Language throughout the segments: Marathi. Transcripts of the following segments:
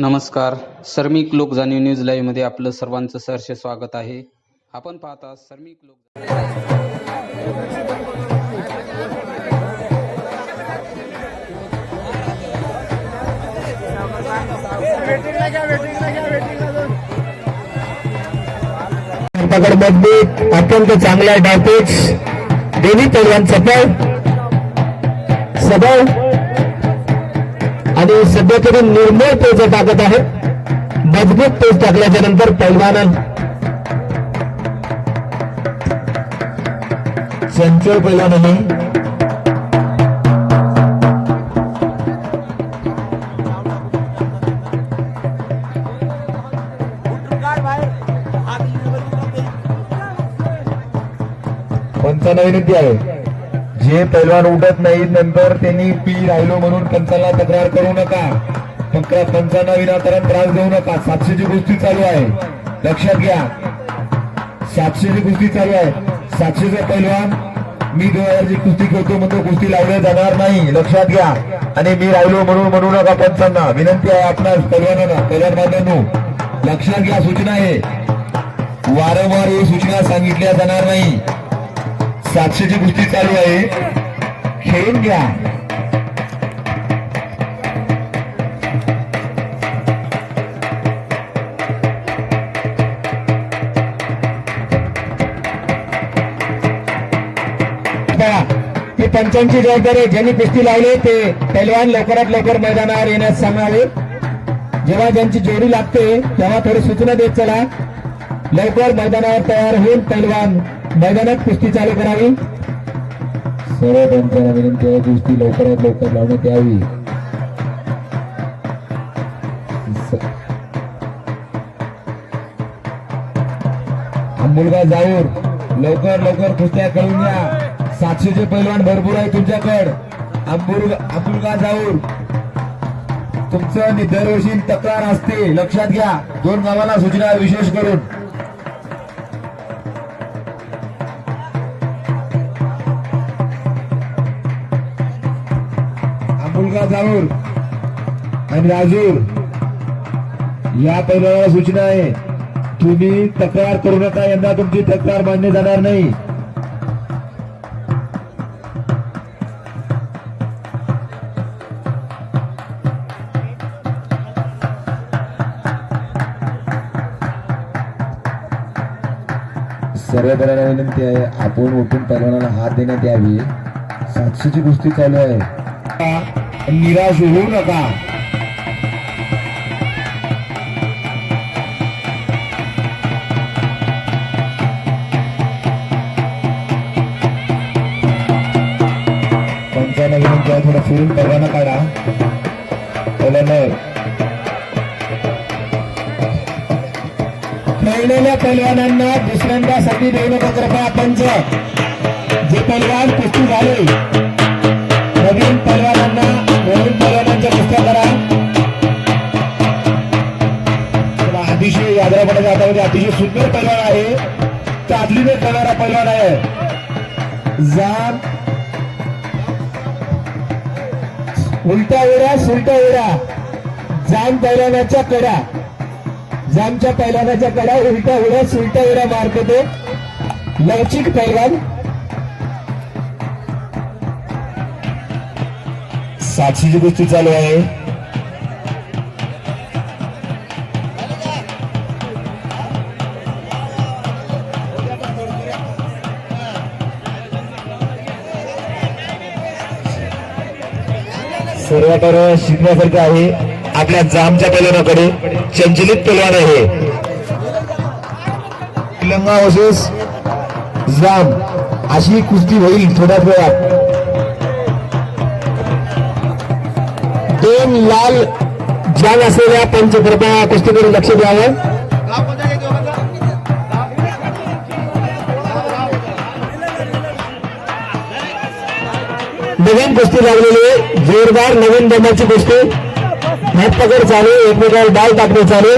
नमस्कार. सर्मिक लोक जाणीव न्यूज लाईव्हमध्ये आपलं सर्वांचं सहर्ष स्वागत आहे. आपण पाहता सर्मिक लोक पकड अत्यंत चांगला डावपेच देवी पैलवान सफळ सबळ आणि सध्या तरी निर्मळ पेज टाकत आहे. मजबूत पेज टाकल्याच्या नंतर पैलवान चंचल पैलवानाने पंचांना विनंती आहे. जे पैलवान उठत नाहीत नंतर त्यांनी पी राहिलो म्हणून पंचाला तक्रार करू नका. फक्त पंचांना विनाकारण त्रास देऊ नका. सातशेची गोष्टी चालू आहे. लक्षात घ्या. सातशेची कुस्ती चालू आहे. सातशेचा पैलवान मी दोन हजारची कुस्ती खेळतो म्हणतो कुस्ती लावल्या जाणार नाही. लक्षात घ्या. आणि मी राहिलो म्हणून म्हणू नका पंचांना. विनंती आहे आपणास पैलवानांना पैलवान बांधवांनो. लक्षात घ्या सूचना आहे. वारंवार ही सूचना सांगितल्या जाणार नाही. सातशेची कुस्ती चालू आहे. खेळून घ्या. ती पंचांची जबाबदारी आहे. ज्यांनी कुस्ती लावली ते पैलवान लवकरात लवकर मैदानावर येण्यास सांगावे जेव्हा ज्यांची जोडी लागते तेव्हा थोडी सूचना देत चला. लवकर मैदानावर तयार होऊन पैलवान मैदानात कुस्ती चालू करावी. सर्व पंचांना विनंती आहे कुस्ती लवकरात लवकर लावण्यात यावी मुलगा जाऊर लवकर लवकर कुस्त्या कळून घ्या सातशेचे पैलवान भरपूर आहे तुमच्याकड. आंबुलगा जाऊर. तुमचं दरवर्षी तक्रार असते लक्षात घ्या. दोन गावाला सूचना विशेष करून. आंबुलगा जाऊर आणि राजूर या पैलवानाला सूचना आहे. तुम्ही तक्रार करू नका यंदा तुमची तक्रार मान्य जाणार नाही. सर्व जणांना विनंती आहे आपण उठून पैलवानाला हात देण्यात यावी. सातशेची कुस्ती चालू आहे. निराश होऊ नका. पंचांना विनंती आहे थोडं फिरून परवाना काढा. पहिल्यांदा खेळलेल्या पैलवानांना दुसऱ्यांदा संधी देऊ नका कृपया आपण जे पैलवान कुस्ती झाले. तातलीने करणारा पैलवान आहे जाम उलटा उड्या सुलटा उड्या जाम पैलवानाच्या कड्या जामच्या पैलवानाच्या कड्या उलटा उड्या सुलटा उड्या मारतो तो लवचिक पैलवान सातशेची गोष्टी चालू आहे. सर्वात शिकण्यासारखं आहे. आपल्या जामच्या पैलवानाकडे चंचलित पैलवान आहे तिलंगा वर्सेस जाम. अशी कुस्ती होईल थोड्याच वेळात. दोन लाल जान असलेल्या पंचकृपा कुस्तीकडे लक्ष द्यावं. नवीन कुस्ती लागलेली जोरदार नवीन दमाची कुस्ती हातपकड चालू एकमेकावर डाल टाकणे चालू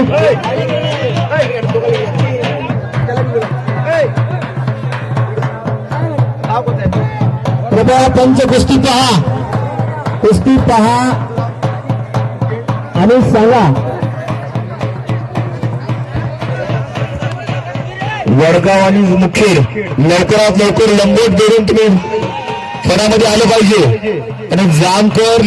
कृपया पंच कुस्ती पहा. कुस्ती पहा आणि सांगा. वडगाव आणि मुखेड लवकरात लवकर लंबोट जोडून तुम्ही मनामध्ये आलं पाहिजे. आणि जामकर